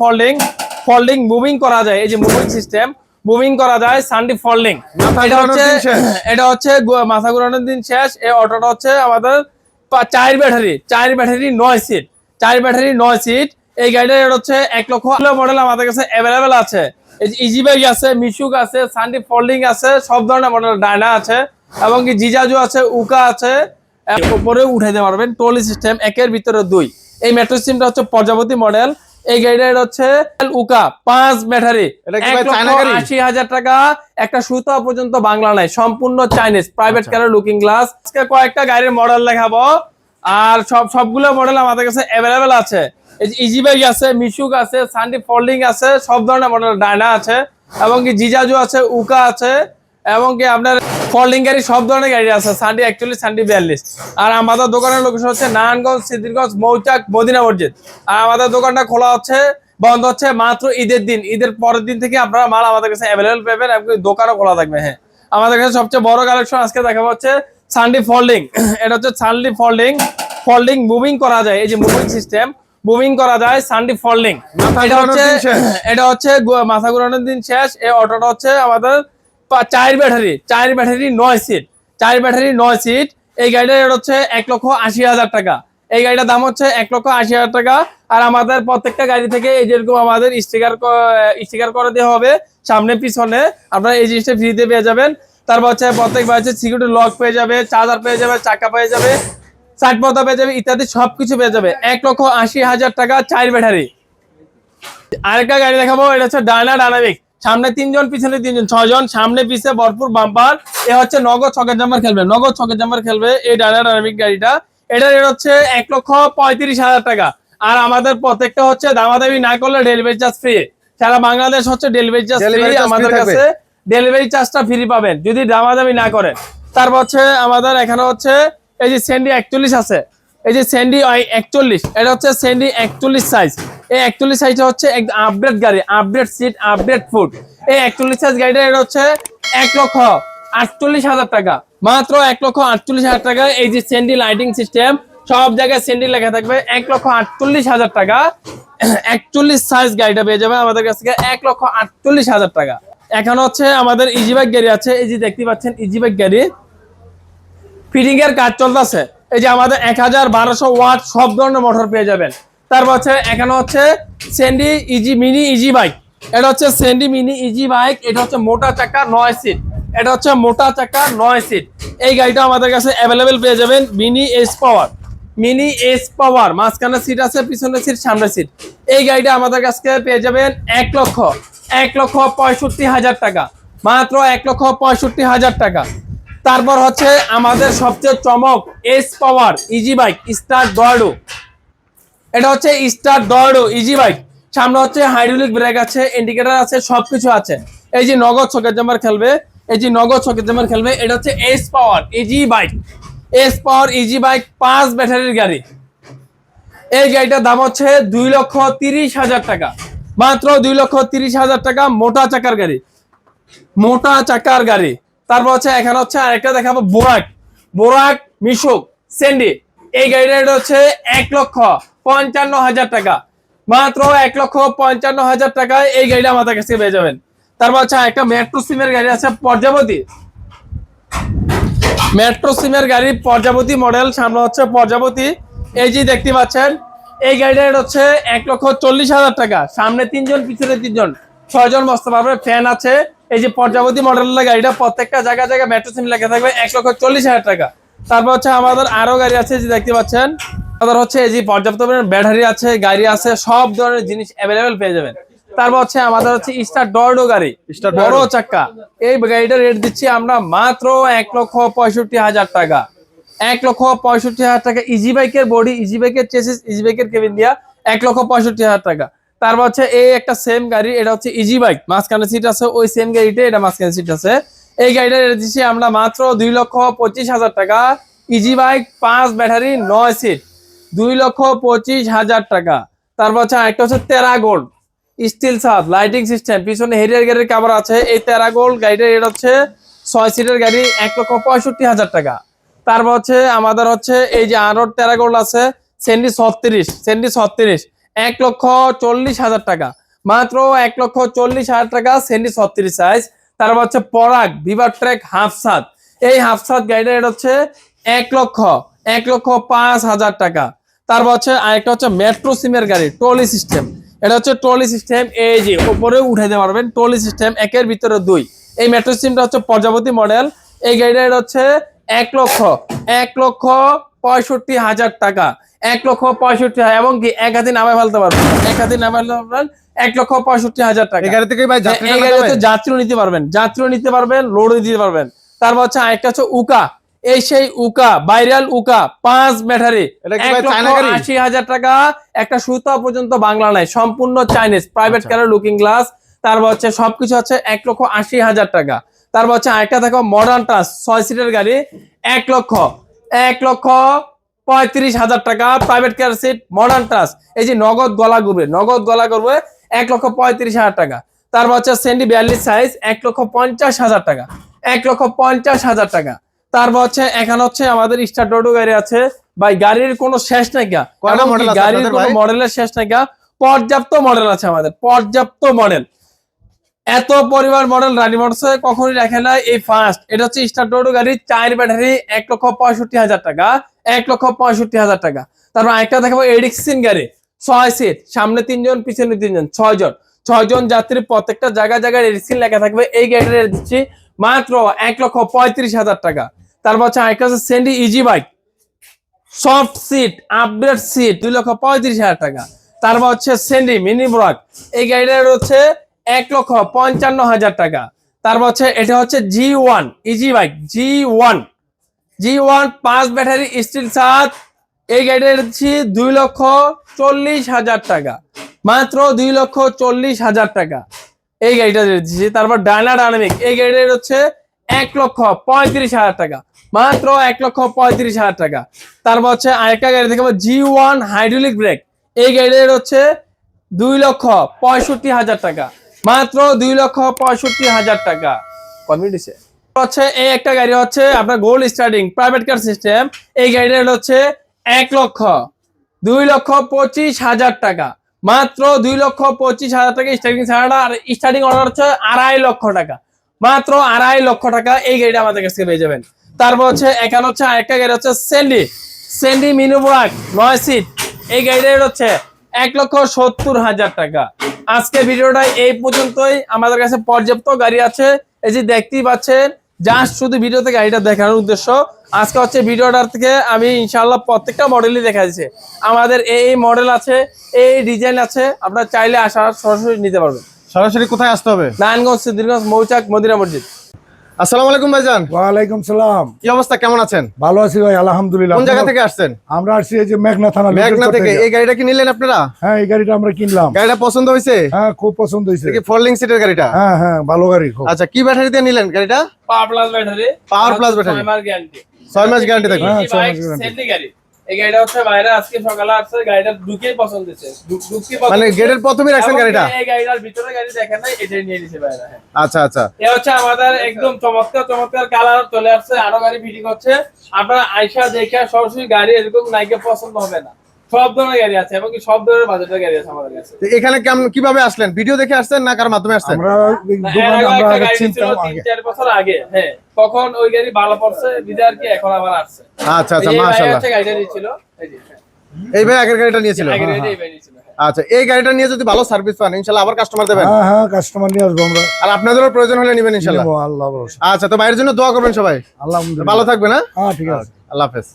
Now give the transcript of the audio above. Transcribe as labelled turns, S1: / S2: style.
S1: Folding folding moving করা যায় এই যে মুভিং সিস্টেম মুভিং করা যায় সানডি ফোল্ডিং এটা হচ্ছে এটা হচ্ছে মাথা ঘোরানোর দিন শেষ। এই অটোটা হচ্ছে আমাদের চার ব্যাটারি চার ব্যাটারি নয় সিট চার ব্যাটারি নয় সিট এই গাড়িটার এটা হচ্ছে এক লক্ষ মডেল আমাদের কাছে অ্যাভেলেবেল আছে। এই যে ইজি বাইক আছে মিশুক আছে সানডি ফোল্ডিং আছে সব ধরনের মডেল ডায়না আছে এবং কি জিজাজু আছে উকা আছে। উপরে উঠাইতে পারবেন টলি সিস্টেম একের ভিতরে দুই। এই মেট্রো সিস্টেমটা হচ্ছে প্রজাপতি মডেল এই গাড়িটার হচ্ছে উকা পাঁচ ব্যাটারি? আশি হাজার টাকা। একটা সুতা পর্যন্ত বাংলা নাই সম্পূর্ণ চাইনিজ প্রাইভেট। কারের লুকিং গ্লাস আজকে কয়েকটা গাড়ির মডেল দেখাবো। আর সব সবগুলো মডেল আমাদের কাছে অ্যাভেলেবেল আছে। ইজি বাইক আছে মিশুক আছে সানডি ফোল্ডিং আছে সব ধরনের মডেল ডায়না আছে। এবং কি জিজাজু আছে উকা আছে। এবং কি আপনার ফোল্ডিং গাড়ি সব ধরনের গাড়ি আছে। সানডি অ্যাকচুয়ালি সানডি বিয়াল্লিশ। আর আমাদের দোকানের লোকেশন হচ্ছে নারায়ণগঞ্জ সিদ্ধিরগঞ্জ মৌচাক মদিনা মসজিদ। আর আমাদের দোকানটা খোলা হচ্ছে বন্ধ হচ্ছে মাত্র ঈদের দিন। ঈদের পরের দিন থেকে আপনারা মাল আমাদের কাছে অ্যাভেলেবল পাবেন এবং দোকানও খোলা থাকবে হ্যাঁ। আমাদের কাছে সবচেয়ে বড় কালেকশন আজকে দেখাবো হচ্ছে সানডি ফোল্ডিং এটা হচ্ছে সানডি ফোল্ডিং ফোল্ডিং মুভিং করা যায় এই যে মুভিং সিস্টেম মুভিং করা যায় সানডি ফোল্ডিং এটা হচ্ছে এটা হচ্ছে মাথা ঘুরানোর দিন শেষ। এই অটোটা হচ্ছে আমাদের চার ব্যাটারি চার ব্যাটারি নয় সিট চার ব্যাটারি নয় সিট এই গাড়িটার হচ্ছে এক লক্ষ আশি হাজার টাকা। এই গাড়িটার দাম হচ্ছে এক লক্ষ আশি হাজার টাকা। আর আমাদের প্রত্যেকটা গাড়ি থেকে এই যেরকম আমাদের স্টিকার স্টিকার করে দেওয়া হবে, সামনে পিছনে আপনারা এই জিনিসটা ফ্রিতে পেয়ে যাবেন। তারপর হচ্ছে প্রত্যেক হচ্ছে সিকিউরিটি লক পেয়ে যাবে চার্জার পেয়ে যাবে, চাকা পেয়ে যাবে সাইড পর্দা পেয়ে যাবে, ইত্যাদি সবকিছু পেয়ে যাবে। এক লক্ষ আশি হাজার টাকা চার ব্যাটারি। আরেকটা গাড়ি দেখাবো, এটা হচ্ছে ডায়না ডায়নামিক সামনে তিনজন পিছনে তিনজন ছয়জন সামনে পিছে ভরপুর বাম্পার এ হচ্ছে নগদ ছকের জাম্বার খেলবে। নগদ ছকের জাম্বার খেলবে এই ডায়না ডায়নামিক গাড়িটা। এটা রেট হচ্ছে এক লক্ষ পঁয়ত্রিশ হাজার টাকা। আর আমাদের প্রত্যেকটা হচ্ছে দামাদামি না করলে ডেলিভারি চার্জ ফ্রি সারা বাংলাদেশ হচ্ছে ডেলিভারি চার্জ ফ্রি আমাদের। কাছে ডেলিভারি চার্জটা ফ্রি পাবেন। যদি দামাদামি না করেন। তারপর হচ্ছে আমাদের এখানে হচ্ছে এই যে স্যান্ডি একচল্লিশ আছে। এই যে স্যান্ডি একচল্লিশ, এটা হচ্ছে স্যান্ডি একচল্লিশ সাইজ এই একচল্লিশ সাইজটা হচ্ছে একদম আপডেট গাড়ি আপডেট সিট আপডেট ফুড এই একচল্লিশ সাইজ গাড়িটা এটা হচ্ছে এক লক্ষ আটচল্লিশ হাজার টাকা। মাত্র এক লক্ষ আটচল্লিশ হাজার টাকা। এই যে স্যান্ডি লাইটিং সিস্টেম সব জায়গায় স্যান্ডি লেখা থাকবে এক লক্ষ আটচল্লিশ হাজার টাকা। একচল্লিশ সাইজ গাড়িটা পেয়ে যাবে আমাদের কাছ থেকে এক লক্ষ আটচল্লিশ হাজার টাকা। এখন হচ্ছে আমাদের ইজি বাইক গাড়ি আছে। এই যে দেখতে পাচ্ছেন ইজি বাইক গাড়ি। ফিটিং এর কাজ চলতেছে। এই যে আমাদের এক হাজার বারোশো ওয়াট সব ধরনের মোটর পেয়ে যাবেন। তারপর হচ্ছে, এখানে হচ্ছে সেন্ডি ইজি মিনি ইজি বাইক এটা হচ্ছে সেন্ডি মিনি ইজি বাইক এটা হচ্ছে মোটা চাকা, নয় সিট এটা হচ্ছে মোটা চাকা, নয় সিট এই গাড়িটা আমাদের কাছে অ্যাভেলেবেল পেয়ে যাবেন mini S power mini S power মাঝখানে সিট আছে, পিছনে সিট সামনে সিট এই গাড়িটা আমাদের কাছে পেয়ে যাবেন এক লক্ষ। এক লক্ষ পঁয়ষট্টি হাজার টাকা। মাত্র এক লক্ষ পঁয়ষট্টি হাজার টাকা। তারপর হচ্ছে আমাদের সবচেয়ে চমক S power easy bike star ডয়াডো এটা হচ্ছে স্টার ডয়াডো ইজি বাইক সামনে হচ্ছে হাইড্রোলিক ব্রেক আছে ইন্ডিকেটার আছে, সবকিছু আছে। এই যে নগদ ছকের জামার খেলবে, এই যে নগদ ছকের জামার খেলবে, এটা হচ্ছে S power easy bike S power easy bike পাঁচ ব্যাটারির গাড়ি। এই গাড়িটার দাম হচ্ছে দুই লক্ষ তিরিশ হাজার টাকা। মাত্র দুই লক্ষ তিরিশ হাজার টাকা মোটা চাকার গাড়ি। মোটা চাকার গাড়ি। তারপর হচ্ছে এখানে হচ্ছে আরেকটা দেখাবো বোরাক। বোরাক, মিশুক, সেন্ডি। এই গাড়িটা এটা হচ্ছে এক লক্ষ পঞ্চান্ন হাজার টাকা। মাত্র এক লক্ষ পঞ্চান্ন হাজার টাকায় এই গাড়িটা আমাদের কাছে পেয়ে যাবেন। তারপর হচ্ছে একটা মেট্রো সিমের গাড়ি আছে পর্যাবতী। মেট্রো সিমের গাড়ি পর্যাবতী মডেল, সামনে হচ্ছে পর্যাবতী। এই যে দেখতে পাচ্ছেন, এই গাড়িটা হচ্ছে এক লক্ষ চল্লিশ হাজার টাকা। সামনে তিনজন, পিছনে তিনজন। ছয়জন বসতে পারবে ফ্যান আছে। এই যে পর্যাবতী মডেলের গাড়িটা প্রত্যেকটা জায়গায় জায়গায় মেট্রো সিম লেখা থাকবে এক লক্ষ চল্লিশ হাজার টাকা। তারপর হচ্ছে আমাদের আরও গাড়ি আছে যে দেখতে পাচ্ছেন। আমাদের হচ্ছে এই যে পর্যাপ্ত পরিমাণ ব্যাটারি আছে গাড়ি আছে সব ধরনের জিনিস অ্যাভেলেবেল পেয়ে যাবেন। তারপর হচ্ছে আমাদের হচ্ছে স্টার ডর্ডো গাড়ি বড়। চাক্কা। এই গাড়িটা রেট দিচ্ছি আমরা মাত্র এক লক্ষ পঁয়ষট্টি হাজার টাকা। এক লক্ষ পঁয়ষট্টি হাজার টাকা। ইজি বাইকের বডি ইজি বাইকের চেসিস ইজি বাইকের কেবিন দিয়া এক লক্ষ পঁয়ষট্টি হাজার টাকা। তারপর হচ্ছে এই একটা সেম গাড়ি এটা হচ্ছে ইজি বাইক মাঝখানে সিট আছে, ওই সেম গাড়িতে এটা মাঝখানে সিট আছে। এই গাড়িটা দিচ্ছি আমরা মাত্র দুই লক্ষ পঁচিশ হাজার টাকা। ইজি বাইক পাঁচ ব্যাটারি, নয় সিট দুই লক্ষ পঁচিশ হাজার টাকা। তারপর হচ্ছে একটা হচ্ছে তেরা গোল্ড স্টিল সাপ লাইটিং সিস্টেম পিছনে হেরিয়ার গাড়ির কাভার আছে। এই তেরা গোল্ড গাড়িটার রেট হচ্ছে ছয় সিটের গাড়ি, এক লক্ষ পঁয়ষট্টি হাজার টাকা। তারপর হচ্ছে আমাদের হচ্ছে এই যে আরও তেরা গোল্ড আছে সেন্ডি ছত্রিশ সেন্ডি ছত্রিশ। এক লক্ষ চল্লিশ হাজার টাকা। মাত্র এক লক্ষ চল্লিশ হাজার টাকা, সেন্ডি ছত্রিশ সাইজ তারপর হচ্ছে পরাগ, বিভার ট্র্যাক হাফ সাত এই হাফ সাত গাড়িটা এটা হচ্ছে এক লক্ষ এক লক্ষ পাঁচ হাজার টাকা। তারপর হচ্ছে, আরেকটা হচ্ছে মেট্রো সিমের গাড়ি, ট্রলি সিস্টেম। এটা হচ্ছে ট্রলি সিস্টেম এই যে উপরে উঠাইতে পারবেন, ট্রলি সিস্টেম একের ভিতরে দুই। এই মেট্রো সিস্টেমটা হচ্ছে প্রজাপতি মডেল এই গাড়িটা এটা হচ্ছে এক লক্ষ এক লক্ষ পঁয়ষট্টি হাজার টাকা। এক লক্ষ পঁয়ষট্টি হাজার এবং কি এক হাতে নামায় ফেলতে পারবেন এক হাতে নামায় ফেলতে পারবেন এক লক্ষ পঁয়ষট্টি হাজার টাকা।
S2: থেকে ভাই যাত্রী
S1: নিতে পারবেন যাত্রী নিতে পারবেন লোডও দিতে পারবেন। তারপর হচ্ছে আরেকটা হচ্ছে উকা। এই সেই উকা ভাইরাল উকা পাঁচ ব্যাটারি? আশি হাজার টাকা। একটা সুতা পর্যন্ত বাংলা নাই সম্পূর্ণ Chinese private. Colour looking glass তারপর হচ্ছে সবকিছু হচ্ছে এক লক্ষ আশি হাজার টাকা। তারপর হচ্ছে আরেকটা দেখো মডার্ন টাস ছয় সিটের গাড়ি এক লক্ষ এক লক্ষ পঁয়ত্রিশ হাজার টাকা প্রাইভেট কেয়ার সিট মডার্ন টাস এই যে নগদ গলা করবে নগদ গলা করবে এক লক্ষ পঁয়ত্রিশ হাজার টাকা। তারপর হচ্ছে সেন্ডি বিয়াল্লিশ সাইজ এক লক্ষ পঞ্চাশ হাজার টাকা। এক লক্ষ পঞ্চাশ হাজার টাকা। তারপর হচ্ছে এখানে হচ্ছে আমাদের স্টার টোটো গাড়ি আছে। ভাই গাড়ির কোনো শেষ নাই গাড়ির কোনো? মডেলের শেষ নাই পর্যাপ্ত মডেল আছে আমাদের পর্যাপ্ত মডেল এত পরিবার মডেল রানি মোটরসে কখনোই রাখে না এই ফার্স্ট এটা হচ্ছে স্টার টোটো গাড়ি চার ব্যাটারি এক লক্ষ পঁয়ষট্টি হাজার টাকা। এক লক্ষ পঁয়ষট্টি হাজার টাকা। তারপর একটা দেখাবো এডিক্সিন গাড়ি। ছয় সিট সামনে তিনজন, পিছনে তিনজন ছয় জন ছয় জন যাত্রী, প্রত্যেকটা জায়গায় জায়গায় এডিক্সিন লেখা থাকবে। এই গাড়িটা দিচ্ছি মাত্র এক লক্ষ পঁয়ত্রিশ হাজার টাকা। তারপর হচ্ছে আরেকটা হচ্ছে সেন্ডি easy bike soft seat update seat দুই লক্ষ পঁয়ত্রিশ হাজার টাকা। তারপর হচ্ছে সেন্ডি মিনি ব্রক এই গাড়িটার হচ্ছে এক লক্ষ পঞ্চান্ন হাজার টাকা। তারপর হচ্ছে, এটা হচ্ছে G one easy bike G one G one পাঁচ ব্যাটারি স্টিল সাত এই গাড়িটা হচ্ছে দুই লক্ষ চল্লিশ হাজার টাকা। মাত্র দুই লক্ষ চল্লিশ হাজার টাকা। এই গাড়িটা দিচ্ছি তারপর ডায়না ডায়নামিক এই গাড়িটার হচ্ছে এক লক্ষ পঁয়ত্রিশ হাজার টাকা। মাত্র এক লক্ষ পঁয়ত্রিশ হাজার টাকা। তারপর হচ্ছে আরেকটা গাড়ি দেখাবো জি ওয়ান হাইড্রোলিক ব্রেক এই গাড়িটার হচ্ছে দুই লক্ষ পঁয়ষট্টি হাজার টাকা। মাত্র দুই লক্ষ পঁয়ষট্টি হাজার টাকা। দিছে হচ্ছে, এই একটা গাড়ি হচ্ছে আপনার gold starting private car system এই গাড়িটার হচ্ছে এক লক্ষ, দুই লক্ষ পঁচিশ হাজার টাকা। মাত্র দুই লক্ষ পঁচিশ হাজার টাকা স্টার্টিং ছাড়াটা, আর স্টার্টিং অর্ডার হচ্ছে আড়াই লক্ষ টাকা। মাত্র আড়াই লক্ষ টাকা এই গাড়িটা আমাদের কাছে পেয়ে যাবেন। তারপর হচ্ছে, এখানে হচ্ছে আরেকটা গাড়ি হচ্ছে সেন্ডি সেন্ডি মিনুবরাক নয় সিট এই গাড়িটার হচ্ছে এক লক্ষ সত্তর হাজার টাকা। আজকে ভিডিওটা এই পর্যন্তই। আমাদের কাছে পর্যাপ্ত গাড়ি আছে। এই যে দেখতেই পাচ্ছেন জাস্ট শুধু ভিডিও থেকে গাড়িটা দেখানোর উদ্দেশ্য আজকে হচ্ছে ভিডিওটার থেকে আমি ইনশাল্লাহ প্রত্যেকটা মডেলই দেখা যাচ্ছে আমাদের এই মডেল আছে এই ডিজাইন আছে আপনারা চাইলে আসা সরাসরি নিতে পারবেন।
S2: সরাসরি কোথায় আসতে হবে?
S1: নারায়ণগঞ্জ সিদ্ধিরগঞ্জ মৌচাক মদিনা মসজিদ।
S2: আসসালামু আলাইকুম ভাইজান।
S3: ওয়ালাইকুম সালাম।
S2: কি অবস্থা? কেমন আছেন?
S3: ভালো আছি ভাই আলহামদুলিল্লাহ।
S2: কোন জায়গা থেকে আসছেন?
S3: আমরা আসছি এই যে মেঘনা থানা
S2: মেঘনা থেকে। এই গাড়িটা কি নিলেন আপনারা?
S3: হ্যাঁ এই গাড়িটা আমরা কিনলাম।
S2: গাড়িটা পছন্দ হয়েছে?
S3: হ্যাঁ খুব পছন্দ হয়েছে।
S2: কি ফোল্ডিং সিটের গাড়িটা?
S3: হ্যাঁ হ্যাঁ ভালো গাড়ি খুব।
S2: আচ্ছা কি ব্যাটারি দিয়ে নিলেন গাড়িটা?
S1: Power plus battery.
S2: Power plus battery।
S1: Guarantee
S2: ছয় মাস গ্যারান্টি থাকবে
S3: হ্যাঁ, মাস।
S1: গাড়ি। এই গাড়িটা হচ্ছে বাইরে আজকে সকালে আসছে গাড়িটা ঢুকেই পছন্দ হয়েছে। ঢুক-
S2: মানে গেটের প্রথমেই রাখছেন গাড়িটা?
S1: এই গাড়িটার ভিতরে গাড়ি দেখেন নাই এটাই নিয়ে নিছে বাইরে হ্যাঁ।
S2: আচ্ছা আচ্ছা।
S1: হচ্ছে আমাদের একদম চমৎকার চমৎকার কালার চলে আসছে আরও গাড়ি ফিটিং করছে আপনারা আইসা দেখে সরাসরি গাড়ি এরকম নাইকে পছন্দ হবে না। সব ধরনের গাড়ি আছে এবং কি সব ধরনের বাজেটের গাড়ি আছে আমাদের কাছে।
S2: এখানে কেমন- কীভাবে আসলেন? ভিডিও দেখে আসছেন না কার মাধ্যমে আসছেন?
S3: আমরা এই আমরা
S1: একটা
S3: আগে
S1: গাড়ি তিন চার বছর আগে হ্যাঁ। তখন ওই গাড়ি ভালো পড়ছে কি এখন আবার আসছে।
S2: আচ্ছা আচ্ছা
S1: এই এই
S2: মাশাআল্লাহ।
S1: হচ্ছে গাড়িটা এই যে হ্যাঁ।
S2: এই ভাই আগের গাড়িটা নিয়েছিল?
S1: আগের গাড়ি এই ভাই নিয়েছিল হ্যাঁ।
S2: আচ্ছা এই গাড়িটা নিয়ে যদি ভালো সার্ভিস পান ইনশাআল্লাহ আবার কাস্টমার দেবেন।
S3: হ্যাঁ হ্যাঁ কাস্টমার নিয়ে আসব আমরা।
S2: আর আপনাদেরও প্রয়োজন হলে নেবেন ইনশাআল্লাহ।
S3: আল্লাহ
S2: আচ্ছা তো ভাইয়ের জন্য দোয়া করবেন সবাই।
S3: আলহামদুলিল্লাহ।
S2: ভালো থাকবে না
S3: হ্যাঁ ঠিক আছে।
S2: আল্লাহ হাফেজ।